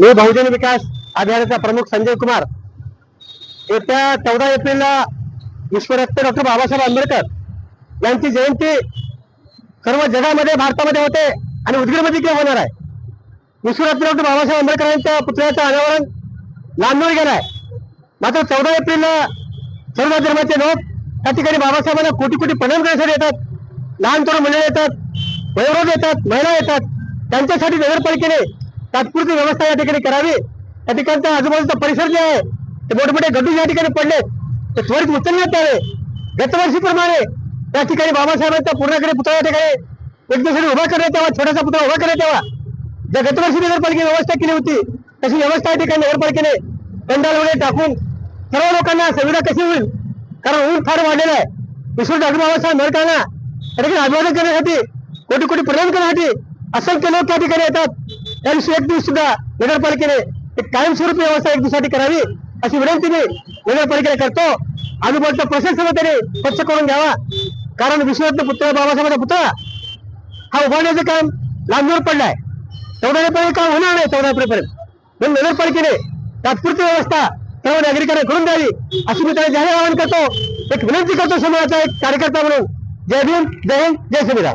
मी बहुजन विकास आघाडीचा प्रमुख संजय कुमार. येत्या चौदा एप्रिलला विश्वरत्न डॉक्टर बाबासाहेब आंबेडकर यांची जयंती सर्व जगामध्ये भारतामध्ये होते आणि उदगीरमध्ये किंवा होणार आहे? विश्वरत्न डॉक्टर बाबासाहेब आंबेडकरांच्या पुतळ्याचं अनावरण नांदूर गेलाय. मात्र चौदा एप्रिलला सर्व धर्माचे लोक त्या ठिकाणी बाबासाहेबांना कोटी कोटी प्रणाम करण्यासाठी येतात. लहान थोडं मंडळ येतात वयोवृद्ध येतात महिला येतात. त्यांच्यासाठी नगरपालिकेने तात्पुरती व्यवस्था या ठिकाणी करावी. या ठिकाणचा आजूबाजूचा परिसर जे आहे ते मोठमोठे गड्डू या ठिकाणी पडले ते त्वरित उचलण्यात यावे. गतवर्षीप्रमाणे त्या ठिकाणी बाबासाहेबांचा पूर्णकडे पुतळा या ठिकाणी एक दिवसाने उभा करण्यात यावा छोटासा पुतळा उभा करण्यात यावा. ज्या गतवर्षी नगरपालिकेने व्यवस्था केली होती तशी व्यवस्था या ठिकाणी नगरपालिकेने पंडाल वगैरे टाकून सर्व लोकांना सुविधा कशी होईल? कारण ऊन फार वाढलेलं आहे. विश्व डॉक्टर बाबासाहेब आंबेडकरांना या ठिकाणी अभिवादन करण्यासाठी कोटी कोटी प्रदान करण्यासाठी असंख्य लोक त्या ठिकाणी येतात. त्यांची एक दिवस सुद्धा नगरपालिकेने कायमस्वरूपी व्यवस्था एक दिवसाठी करावी अशी विनंती मी नगरपालिकेने करतो. आजूबाजूचा प्रशासन त्याने स्वच्छ करून घ्यावा. कारण विश्वरत्न पुतळा बाबासाहेबांचा पुतळा हा उभारण्याचं काम लांबवर पडलाय. चौदापर्यंत काम होणार नाही चौदापर्यंत म्हणून नगरपालिकेने तात्पुरती व्यवस्था सर्व नागरिकांना करून द्यावी अशी मी त्याला जाहीर आवाहन करतो. एक विनंती करतो समाजाचा एक कार्यकर्ता म्हणून. जय भीम जय हिंद जय संविधान.